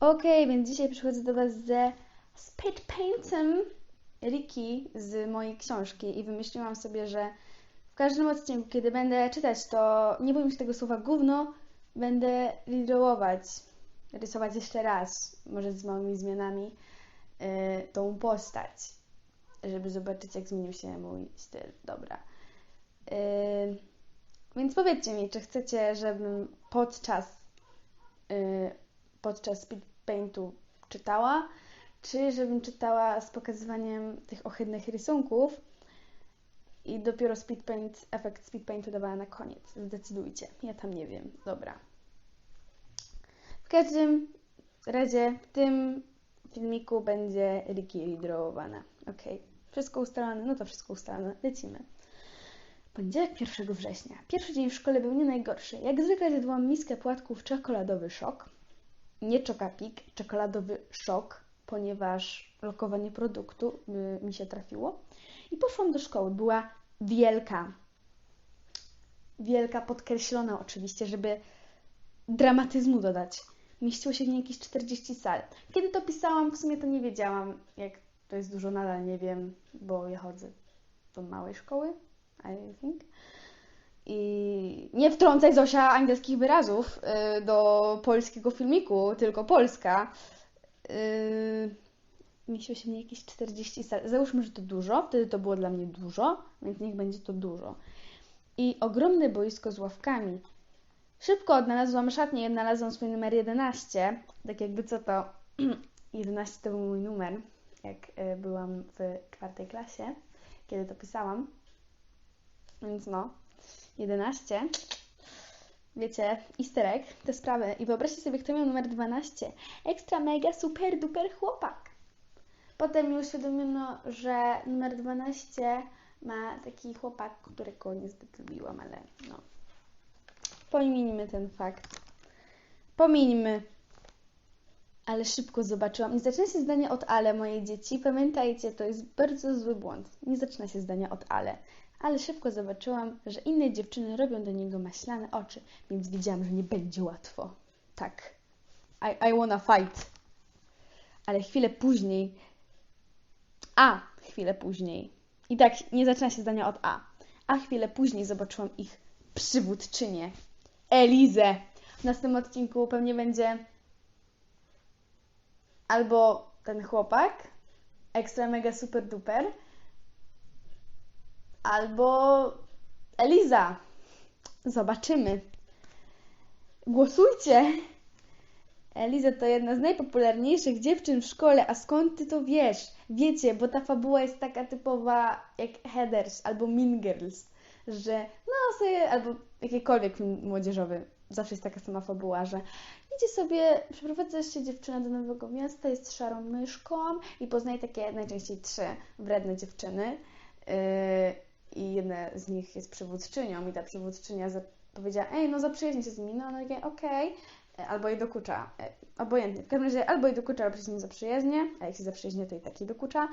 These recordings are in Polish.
Okej, więc dzisiaj przychodzę do Was ze speed paintem Riki z mojej książki i wymyśliłam sobie, że w każdym odcinku, kiedy będę czytać, to nie bójmy się tego słowa gówno, będę redrawować, rysować jeszcze raz, może z małymi zmianami, yy, tą postać, żeby zobaczyć, jak zmienił się mój styl. Dobra. Yy, więc powiedzcie mi, czy chcecie, żebym podczas yy, podczas speed paintu czytała, czy żebym czytała z pokazywaniem tych ohydnych rysunków i dopiero speed paint, efekt speed paintu dawała na koniec. Zdecydujcie. Ja tam nie wiem. Dobra. W każdym razie w tym filmiku będzie Ricky redrawowana. Ok. Wszystko ustalone? No to wszystko ustalone. Lecimy. Poniedziałek 1 września. Pierwszy dzień w szkole był nie najgorszy. Jak zwykle zjadłam miskę płatków czekoladowy szok nie czokapik, czekoladowy szok, ponieważ lokowanie produktu y, mi się trafiło. I poszłam do szkoły. Była wielka. Wielka, podkreślona oczywiście, żeby dramatyzmu dodać. Mieściło się w niej jakieś 40 sal. Kiedy to pisałam, w sumie to nie wiedziałam, jak to jest dużo, nadal nie wiem, bo ja chodzę do małej szkoły, I think. I nie wtrącaj Zosia angielskich wyrazów y, do polskiego filmiku, tylko Polska. Yy, mieściło się mnie jakieś 40 sal. Załóżmy, że to dużo, wtedy to było dla mnie dużo, więc niech będzie to dużo. I ogromne boisko z ławkami. Szybko odnalazłam szatnię i odnalazłam swój numer 11. Tak jakby co to 11 to był mój numer, jak y, byłam w czwartej klasie, kiedy to pisałam. Więc no, 11. Wiecie, easter egg, te sprawy. I wyobraźcie sobie, kto miał numer 12. Ekstra, mega, super, duper chłopak. Potem mi uświadomiono, że numer 12 ma taki chłopak, którego niezbyt lubiłam, ale no. Pominijmy ten fakt. Pomińmy. Ale szybko zobaczyłam. Nie zaczyna się zdanie od ale, moje dzieci. Pamiętajcie, to jest bardzo zły błąd. Nie zaczyna się zdania od ale ale szybko zobaczyłam, że inne dziewczyny robią do niego maślane oczy, więc wiedziałam, że nie będzie łatwo. Tak. I, I wanna fight. Ale chwilę później. A, chwilę później. I tak nie zaczyna się zdania od A. A chwilę później zobaczyłam ich przywódczynię, Elizę. W następnym odcinku pewnie będzie albo ten chłopak, ekstra mega super duper, albo Eliza. Zobaczymy. Głosujcie! Eliza to jedna z najpopularniejszych dziewczyn w szkole, a skąd ty to wiesz? Wiecie, bo ta fabuła jest taka typowa jak Headers albo Mean Girls, że no sobie, albo jakikolwiek młodzieżowy, zawsze jest taka sama fabuła, że idzie sobie, przeprowadza się dziewczyna do nowego miasta, jest szarą myszką i poznaje takie najczęściej trzy wredne dziewczyny. Yy, i jedna z nich jest przywódczynią i ta przywódczynia powiedziała, ej, no zaprzyjaźnij się z nimi, no ona takie, okej, okay. albo jej dokucza, e, obojętnie, w każdym razie albo jej dokucza, albo się nie zaprzyjaźnie, a jak się zaprzyjaźnie, to i taki dokucza,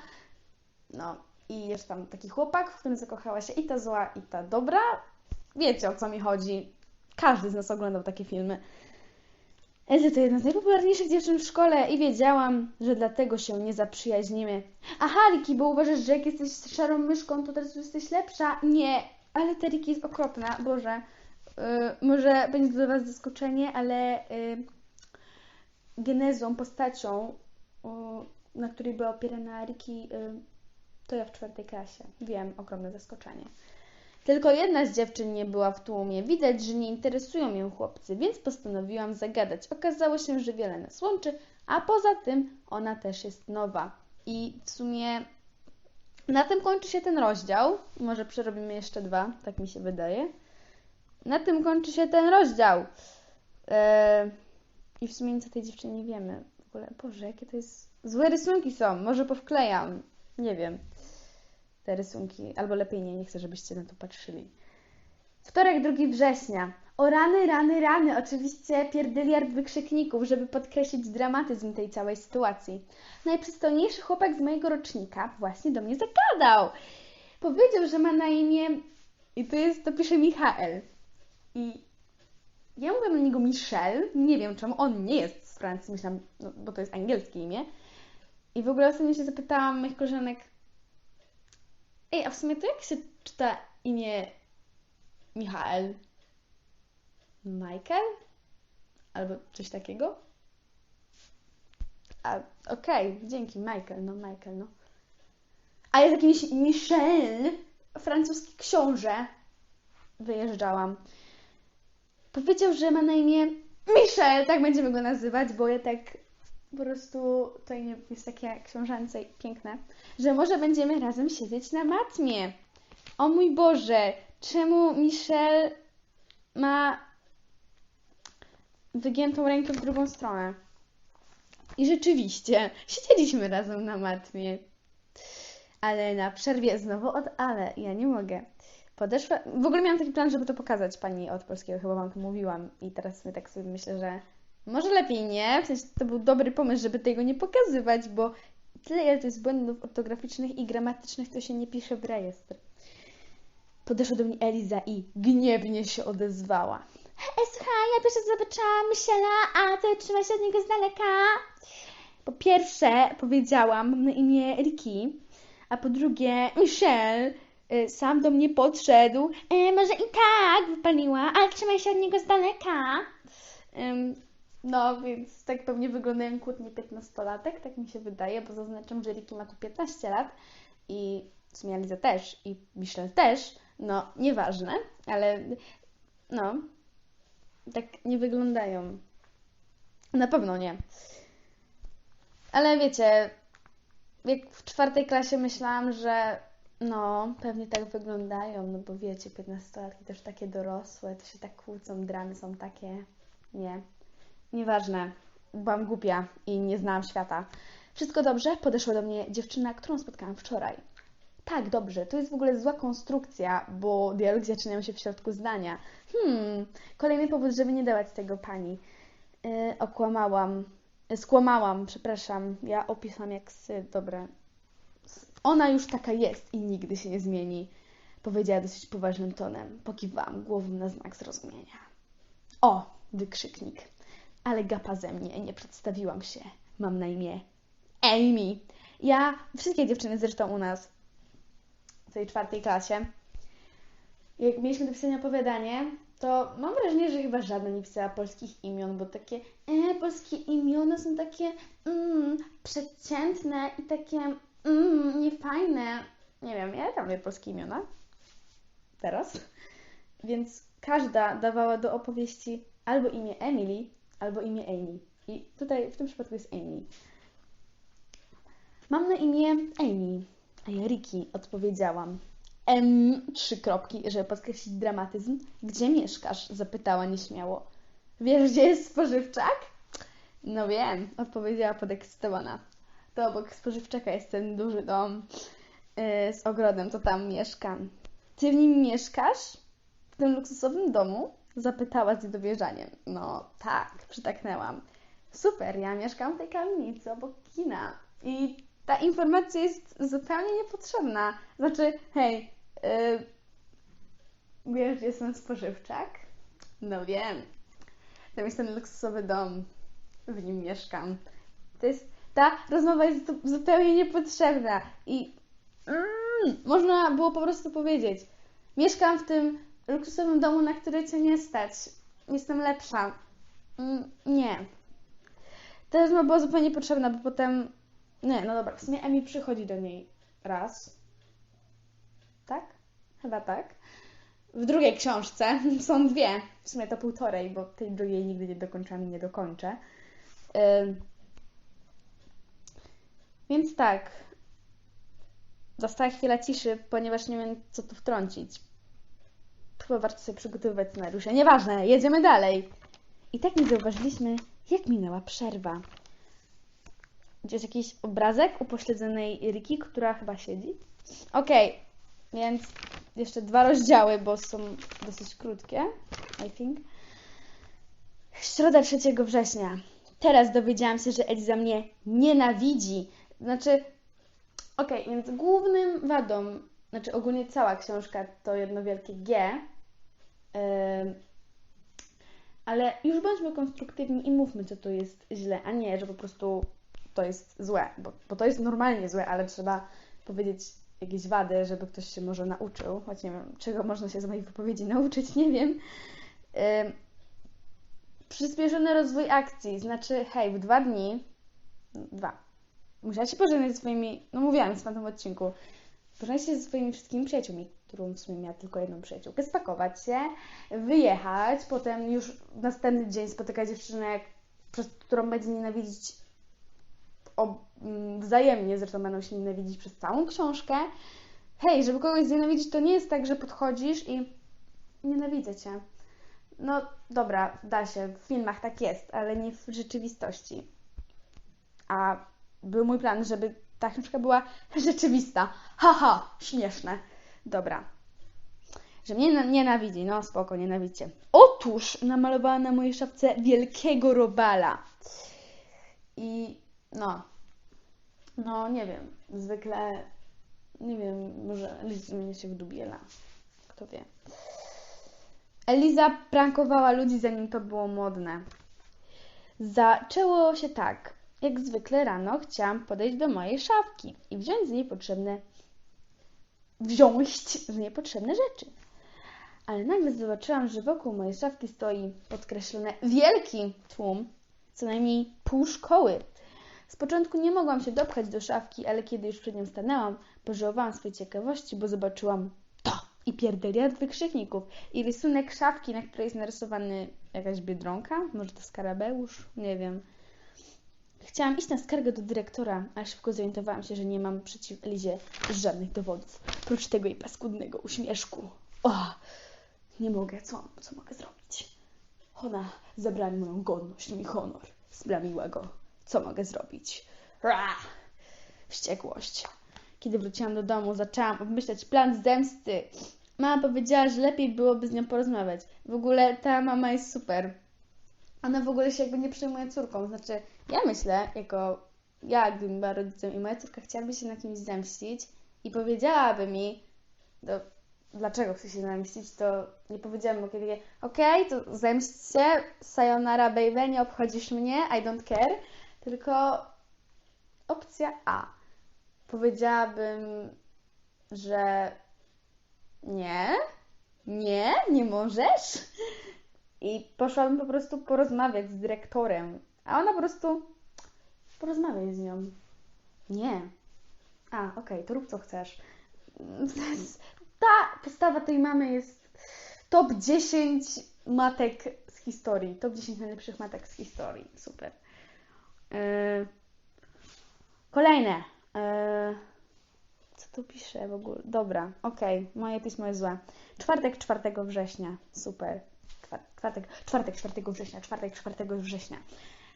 no i jest tam taki chłopak, w którym zakochała się i ta zła, i ta dobra, wiecie o co mi chodzi, każdy z nas oglądał takie filmy, Elzy to jedna z najpopularniejszych dziewczyn w szkole i wiedziałam, że dlatego się nie zaprzyjaźnimy. Aha, Riki, bo uważasz, że jak jesteś szarą myszką, to teraz jesteś lepsza? Nie, ale ta Riki jest okropna, Boże. Yy, może będzie dla Was zaskoczenie, ale yy, genezą, postacią, yy, na której była opierana Riki, to ja w czwartej klasie. Wiem, ogromne zaskoczenie. Tylko jedna z dziewczyn nie była w tłumie. Widać, że nie interesują ją chłopcy, więc postanowiłam zagadać. Okazało się, że wiele nas łączy, a poza tym ona też jest nowa. I w sumie na tym kończy się ten rozdział. Może przerobimy jeszcze dwa, tak mi się wydaje. Na tym kończy się ten rozdział. Eee, I w sumie nic o tej dziewczynie nie wiemy. W ogóle, Boże, jakie to jest... Złe rysunki są, może powklejam. Nie wiem te rysunki, albo lepiej nie, nie chcę, żebyście na to patrzyli. Wtorek 2 września. O rany, rany, rany. Oczywiście pierdyliard wykrzykników, żeby podkreślić dramatyzm tej całej sytuacji. Najprzystojniejszy chłopak z mojego rocznika właśnie do mnie zagadał. Powiedział, że ma na imię i to jest, to pisze Michael. I ja mówię na niego Michel, nie wiem czemu, on nie jest z Francji, myślałam, no, bo to jest angielskie imię. I w ogóle ostatnio się zapytałam moich koleżanek, ej, a w sumie to jak się czyta imię Michael? Michael? Albo coś takiego? A, okej, dzięki, Michael, no Michael, no. A jest jakiś Michel, francuski książę. Wyjeżdżałam. Powiedział, że ma na imię Michel, tak będziemy go nazywać, bo ja tak po prostu to jest takie książęce i piękne, że może będziemy razem siedzieć na matmie. O mój Boże, czemu Michel ma wygiętą rękę w drugą stronę? I rzeczywiście, siedzieliśmy razem na matmie. Ale na przerwie znowu od ale, ja nie mogę. Podeszła, w ogóle miałam taki plan, żeby to pokazać pani od polskiego, chyba wam to mówiłam i teraz sobie tak sobie myślę, że może lepiej nie, w sensie to był dobry pomysł, żeby tego nie pokazywać, bo tyle ile to jest błędów ortograficznych i gramatycznych, to się nie pisze w rejestr. Podeszła do mnie Eliza i gniewnie się odezwała. E, słuchaj, ja pierwszy zobaczyłam Michela, a ty trzymaj się od niego z daleka. Po pierwsze powiedziałam, na imię Riki, a po drugie Michel y, sam do mnie podszedł. E, może i tak wypaliła, ale trzymaj się od niego z daleka. No, więc tak pewnie wyglądają kłótnie 15-latek, tak mi się wydaje, bo zaznaczam, że Riki ma tu 15 lat i w sumie Liza też i Michel też, no nieważne, ale no, tak nie wyglądają. Na pewno nie. Ale wiecie, jak w czwartej klasie myślałam, że no, pewnie tak wyglądają, no bo wiecie, 15-latki też takie dorosłe, to się tak kłócą, dramy są takie. Nie. Nieważne. Byłam głupia i nie znałam świata. Wszystko dobrze? Podeszła do mnie dziewczyna, którą spotkałam wczoraj. Tak, dobrze. To jest w ogóle zła konstrukcja, bo dialogi zaczynają się w środku zdania. Hmm, kolejny powód, żeby nie dawać tego pani. Yy, okłamałam. Skłamałam, przepraszam. Ja opisam jak sy. Dobra. Ona już taka jest i nigdy się nie zmieni. Powiedziała dosyć poważnym tonem. Pokiwałam głową na znak zrozumienia. O! Wykrzyknik. Ale gapa ze mnie. Nie przedstawiłam się. Mam na imię Amy. Ja, wszystkie dziewczyny zresztą u nas w tej czwartej klasie, jak mieliśmy do pisania opowiadanie, to mam wrażenie, że chyba żadna nie pisała polskich imion, bo takie e, polskie imiona są takie mm, przeciętne i takie mm, niefajne. Nie wiem, ja tam lubię polskie imiona. Teraz. Więc każda dawała do opowieści albo imię Emily, albo imię Amy. I tutaj w tym przypadku jest Amy. Mam na imię Amy, a ja Ricky odpowiedziałam. M, trzy kropki, żeby podkreślić dramatyzm. Gdzie mieszkasz? Zapytała nieśmiało. Wiesz, gdzie jest spożywczak? No wiem, odpowiedziała podekscytowana. To obok spożywczaka jest ten duży dom yy, z ogrodem, to tam mieszkam. Ty w nim mieszkasz? W tym luksusowym domu? Zapytała z niedowierzaniem. No tak, przytaknęłam. Super, ja mieszkam w tej kamienicy obok kina. I ta informacja jest zupełnie niepotrzebna. Znaczy, hej, yy, wiesz, gdzie jest ten spożywczak? No wiem. Tam jest ten luksusowy dom. W nim mieszkam. To jest, ta rozmowa jest zu- zupełnie niepotrzebna. I mm, można było po prostu powiedzieć. Mieszkam w tym luksusowym domu, na który cię nie stać. Jestem lepsza. Mm, nie. Ta rozmowa była zupełnie niepotrzebna, bo potem. Nie, no dobra, w sumie Emi przychodzi do niej raz. Tak? Chyba tak. W drugiej książce są dwie. W sumie to półtorej, bo tej drugiej nigdy nie dokończyłam i nie dokończę. Więc tak. Została chwila ciszy, ponieważ nie wiem, co tu wtrącić. Chyba warto sobie przygotowywać scenariusze. Nieważne, jedziemy dalej. I tak nie zauważyliśmy, jak minęła przerwa. Gdzie jest jakiś obrazek upośledzonej Riki, która chyba siedzi? Okej, więc jeszcze dwa rozdziały, bo są dosyć krótkie, I think. Środa 3 września. Teraz dowiedziałam się, że Eliza mnie nienawidzi. Znaczy, okej, więc głównym wadą, znaczy ogólnie cała książka to jedno wielkie G. Ym, Ale już bądźmy konstruktywni i mówmy, co to jest źle, a nie, że po prostu to jest złe, bo, bo to jest normalnie złe, ale trzeba powiedzieć jakieś wady, żeby ktoś się może nauczył, choć nie wiem, czego można się z moich wypowiedzi nauczyć, nie wiem. Yy, przyspieszony rozwój akcji, znaczy, hej, w dwa dni, dwa, musiałaś się pożegnać ze swoimi, no mówiłam w tamtym odcinku, pożegnać się ze swoimi wszystkimi przyjaciółmi, którą w sumie miała tylko jedną przyjaciółkę, spakować się, wyjechać, potem już następny dzień spotykać dziewczynę, przez którą będzie nienawidzić mm, wzajemnie, zresztą będą się nienawidzić przez całą książkę. Hej, żeby kogoś znienawidzić, to nie jest tak, że podchodzisz i nienawidzę cię. No dobra, da się, w filmach tak jest, ale nie w rzeczywistości. A był mój plan, żeby ta książka była rzeczywista. Haha, śmieszne. Dobra. Że mnie nienawidzi, no spoko, nienawidźcie. Otóż namalowała na mojej szafce wielkiego robala. I no, no nie wiem, zwykle, nie wiem, może zmienia się w dubiela, kto wie. Eliza prankowała ludzi, zanim to było modne. Zaczęło się tak. Jak zwykle rano chciałam podejść do mojej szafki i wziąć z niej potrzebne wziąć z niej potrzebne rzeczy. Ale nagle zobaczyłam, że wokół mojej szafki stoi podkreślony wielki tłum, co najmniej pół szkoły. Z początku nie mogłam się dopchać do szafki, ale kiedy już przed nią stanęłam, pożałowałam swojej ciekawości, bo zobaczyłam to i pierdeliard wykrzykników i rysunek szafki, na której jest narysowany jakaś biedronka, może to skarabeusz, nie wiem. Chciałam iść na skargę do dyrektora, ale szybko zorientowałam się, że nie mam przeciw Elizie żadnych dowodów, prócz tego jej paskudnego uśmieszku. O, nie mogę, co, co mogę zrobić? Ona zabrała mi moją godność, mój honor, zblamiła go. Co mogę zrobić? Ra! Wściekłość. Kiedy wróciłam do domu, zaczęłam obmyślać plan zemsty. Mama powiedziała, że lepiej byłoby z nią porozmawiać. W ogóle ta mama jest super. Ona w ogóle się jakby nie przejmuje córką. Znaczy, ja myślę, jako ja, gdybym była rodzicem i moja córka chciałaby się na kimś zemścić i powiedziałaby mi, do, dlaczego chce się zemścić, to nie powiedziałabym mu kiedy, okej, okay, to zemść się, sayonara baby, nie obchodzisz mnie, I don't care tylko opcja A. Powiedziałabym, że nie, nie, nie możesz. I poszłabym po prostu porozmawiać z dyrektorem. A ona po prostu porozmawiaj z nią. Nie. A, okej, okay, to rób co chcesz. Ta postawa tej mamy jest top 10 matek z historii. Top 10 najlepszych matek z historii. Super. Yy, kolejne. Yy, co tu pisze w ogóle? Dobra, okej, okay. moje pismo jest złe. Czwartek 4 września. Super. Czwartek, czwartek 4 września, czwartek 4 września.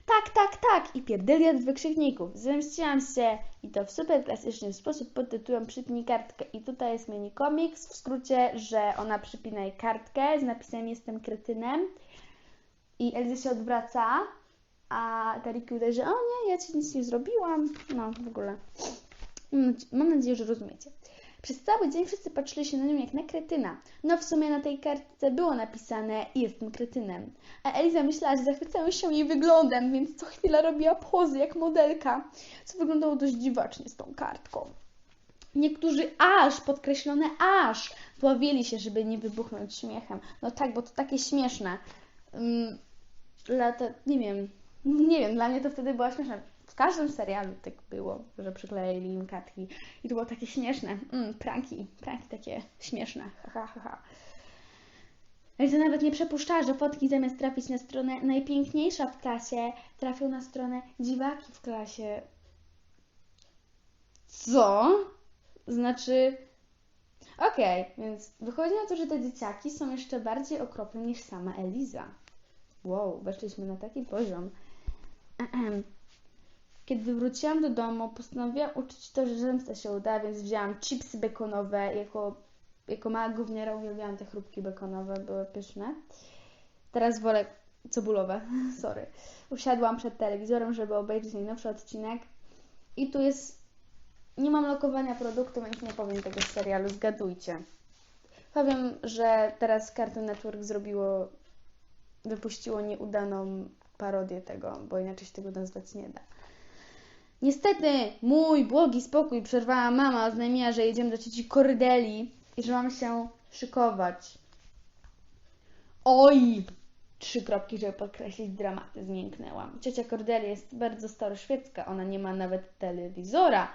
Tak, tak, tak! I pierdyliard wykrzykników. Zemściłam się i to w super klasyczny sposób pod tytułem Przypnij kartkę. I tutaj jest mini komiks, w skrócie, że ona przypina jej kartkę z napisem Jestem kretynem. I Elzy się odwraca a Tariki uderzy, o nie, ja ci nic nie zrobiłam. No, w ogóle. Mam nadzieję, że rozumiecie. Przez cały dzień wszyscy patrzyli się na nią jak na kretyna. No w sumie na tej kartce było napisane jestem kretynem. A Eliza myślała, że zachwycają się jej wyglądem, więc co chwila robiła pozy jak modelka, co wyglądało dość dziwacznie z tą kartką. Niektórzy aż, podkreślone aż, pławili się, żeby nie wybuchnąć śmiechem. No tak, bo to takie śmieszne. Um, lata, nie wiem, nie wiem, dla mnie to wtedy było śmieszne. Każdym serialu tak było, że przyklejali im kartki i to było takie śmieszne. Mm, pranki, pranki takie śmieszne. Ha, ha, ha, ha. nawet nie przepuszczała, że fotki zamiast trafić na stronę najpiękniejsza w klasie, trafią na stronę dziwaki w klasie. Co? Znaczy... Okej, okay, więc wychodzi na to, że te dzieciaki są jeszcze bardziej okropne niż sama Eliza. Wow, weszliśmy na taki poziom. Kiedy wróciłam do domu, postanowiłam uczyć to, że zemsta się uda, więc wzięłam chipsy bekonowe. Jako, jako mała gówniara uwielbiałam te chrupki bekonowe, były pyszne. Teraz wolę cebulowe, sorry. Usiadłam przed telewizorem, żeby obejrzeć najnowszy odcinek. I tu jest... Nie mam lokowania produktu, więc nie powiem tego serialu, zgadujcie. Powiem, że teraz Cartoon Network zrobiło wypuściło nieudaną parodię tego, bo inaczej się tego nazwać nie da. Niestety, mój błogi spokój przerwała mama, oznajmiła, że jedziemy do cioci Kordeli i że mam się szykować. Oj! Trzy kropki, żeby podkreślić dramatyzm, jęknęłam. Ciocia Kordeli jest bardzo staroświecka, ona nie ma nawet telewizora,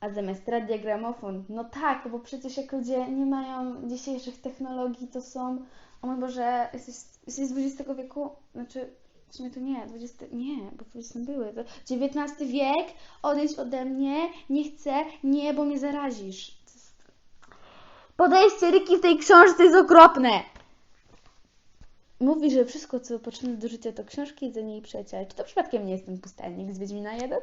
a zamiast radia gramofon. No tak, bo przecież jak ludzie nie mają dzisiejszych technologii, to są... O mój Boże, jesteś, jesteś z XX wieku? Znaczy, w sumie to nie, 20, nie, bo w XX były. To XIX wiek, odejdź ode mnie, nie chcę, nie, bo mnie zarazisz. Podejście Ryki w tej książce jest okropne. Mówi, że wszystko, co potrzebne do życia, to książki, jedzenie i przyjaciele. Czy to przypadkiem nie jest ten pustelnik z Wiedźmina 1?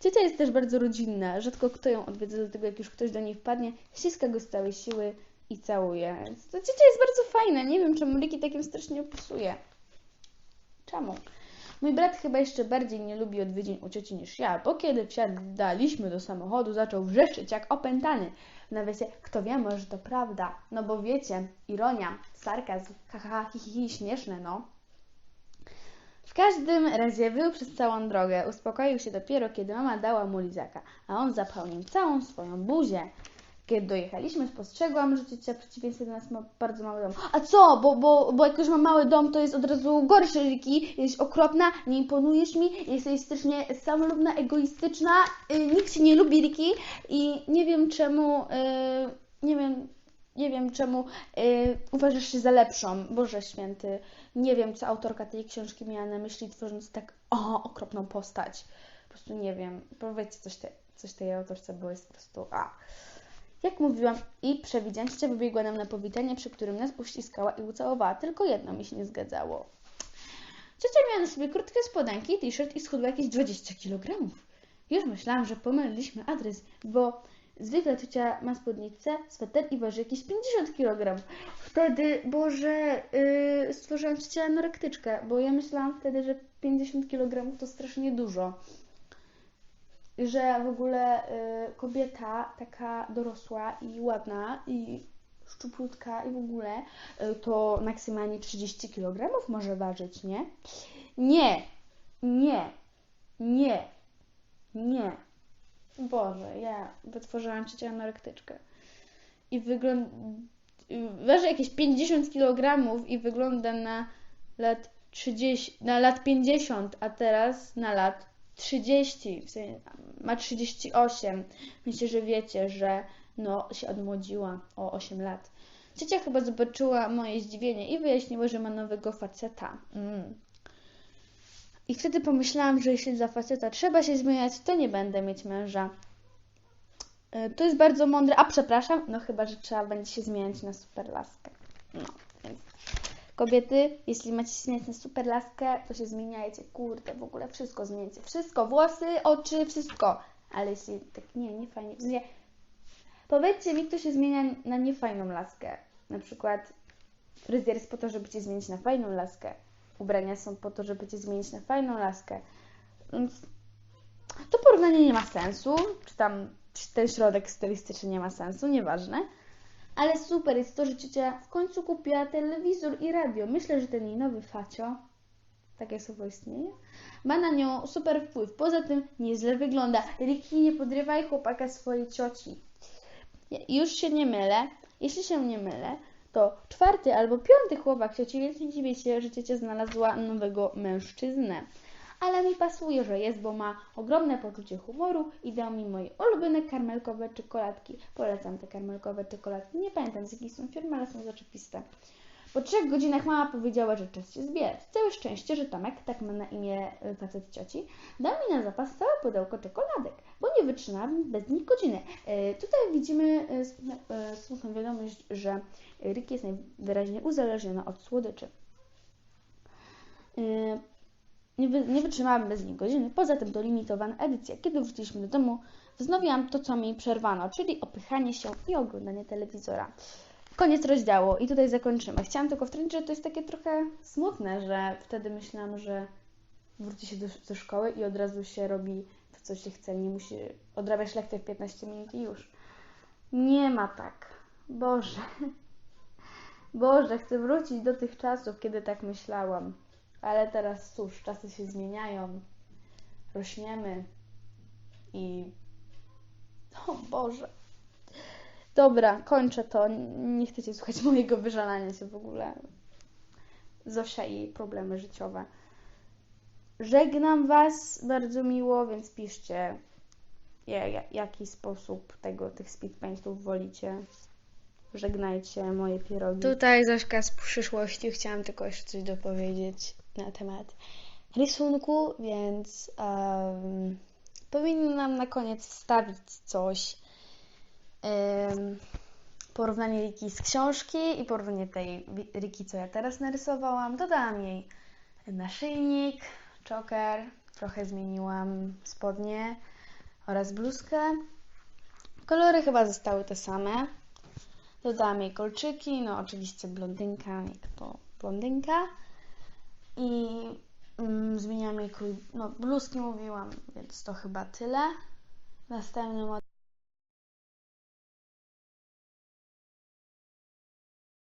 Ciocia jest też bardzo rodzinna. Rzadko kto ją odwiedza, do tego jak już ktoś do niej wpadnie, ściska go z całej siły i całuje. To ciocia jest bardzo fajna. Nie wiem, czemu Ryki takim strasznie opisuje. Czemu? Mój brat chyba jeszcze bardziej nie lubi odwiedzin u cioci niż ja, bo kiedy wsiadaliśmy do samochodu, zaczął wrzeszczeć jak opętany. W nawiasie, kto wie, może to prawda. No bo wiecie, ironia, sarkazm, haha, hi, hi, hi, śmieszne, no. W każdym razie wył przez całą drogę. Uspokoił się dopiero, kiedy mama dała mu lizaka, a on zapchał nim całą swoją buzię. Kiedy dojechaliśmy, spostrzegłam, że ciocia w przeciwieństwie do nas ma bardzo mały dom. A co? Bo, bo, bo jak już ma mały dom, to jest od razu gorszy, Riki. Jesteś okropna, nie imponujesz mi, jesteś strasznie samolubna, egoistyczna. Yy, nikt cię nie lubi, Riki. I nie wiem czemu, yy, nie wiem, nie wiem czemu yy, uważasz się za lepszą. Boże święty. Nie wiem, co autorka tej książki miała na myśli, tworząc tak o, okropną postać. Po prostu nie wiem. Powiedzcie coś, te, coś tej autorce, bo jest po prostu a. Jak mówiłam i przewidziałam, ciocia wybiegła nam na powitanie, przy którym nas uściskała i ucałowała. Tylko jedno mi się nie zgadzało. Ciocia miała na sobie krótkie spodenki, t-shirt i schudła jakieś 20 kg. Już myślałam, że pomyliliśmy adres, bo zwykle ciocia ma spódnicę, sweter i waży jakieś 50 kg. Wtedy, Boże, yy, stworzyłam ciocię anorektyczkę, bo ja myślałam wtedy, że 50 kg to strasznie dużo że w ogóle y, kobieta taka dorosła i ładna i szczuplutka i w ogóle y, to maksymalnie 30 kg może ważyć, nie? Nie, nie, nie, nie. Boże, ja wytworzyłam cię anorektyczkę. I wygląda... Waży jakieś 50 kg i wygląda na lat 30, na lat 50, a teraz na lat 30, w sensie ma 38. Myślę, że wiecie, że no, się odmłodziła o 8 lat. Ciocia chyba zobaczyła moje zdziwienie i wyjaśniła, że ma nowego faceta. Mm. I wtedy pomyślałam, że jeśli za faceta trzeba się zmieniać, to nie będę mieć męża. E, to jest bardzo mądre. A przepraszam, no chyba, że trzeba będzie się zmieniać na superlaskę. No, więc Kobiety, jeśli macie na super laskę, to się zmieniajcie. Kurde, w ogóle wszystko zmienicie. Wszystko, włosy, oczy, wszystko. Ale jeśli tak nie, nie fajnie. W sensie, powiedzcie mi, kto się zmienia na niefajną laskę. Na przykład fryzjer jest po to, żeby cię zmienić na fajną laskę. Ubrania są po to, żeby cię zmienić na fajną laskę. To porównanie nie ma sensu. Czy tam ten środek stylistyczny nie ma sensu, nieważne. Ale super jest to, że ciocia w końcu kupiła telewizor i radio. Myślę, że ten jej nowy facio, takie słowo istnieje, ma na nią super wpływ. Poza tym nieźle wygląda. Riki, nie podrywaj chłopaka swojej cioci. Już się nie mylę. Jeśli się nie mylę, to czwarty albo piąty chłopak cioci, więc się, że ciocia znalazła nowego mężczyznę ale mi pasuje, że jest, bo ma ogromne poczucie humoru i dał mi moje ulubione karmelkowe czekoladki. Polecam te karmelkowe czekoladki. Nie pamiętam z jakiej są firmy, ale są zaczepiste. Po trzech godzinach mama powiedziała, że czas się zbierać. Całe szczęście, że Tomek, tak ma na imię y, facet cioci, dał mi na zapas całe pudełko czekoladek, bo nie wytrzymałam bez nich godziny. Y, tutaj widzimy y, smutną wiadomość, że Rick jest najwyraźniej uzależniona od słodyczy. Nie, wy, nie wytrzymałam bez nich godziny. Poza tym to limitowana edycja. Kiedy wróciliśmy do domu, wznowiłam to, co mi przerwano, czyli opychanie się i oglądanie telewizora. Koniec rozdziału i tutaj zakończymy. Chciałam tylko wtrącić, że to jest takie trochę smutne, że wtedy myślałam, że wróci się do, do szkoły i od razu się robi to, co się chce. Nie musi odrabiać lekcję w 15 minut i już. Nie ma tak. Boże. Boże, chcę wrócić do tych czasów, kiedy tak myślałam. Ale teraz cóż, czasy się zmieniają. Rośniemy. I. O Boże. Dobra, kończę to. Nie chcecie słuchać mojego wyżalania się w ogóle. Zosia i problemy życiowe. Żegnam Was bardzo miło, więc piszcie, ja- ja- jaki sposób tego, tych speedpaintów wolicie. Żegnajcie moje pierogi. Tutaj Zośka z przyszłości. Chciałam tylko jeszcze coś dopowiedzieć na temat rysunku, więc um, powinnam na koniec wstawić coś. Um, porównanie Riki z książki i porównanie tej Riki, co ja teraz narysowałam. Dodałam jej naszyjnik, choker, trochę zmieniłam spodnie oraz bluzkę. Kolory chyba zostały te same. Dodałam jej kolczyki, no oczywiście blondynka, jak to blondynka. I mm, zmieniłam jej krój, no bluzki mówiłam, więc to chyba tyle. Następnym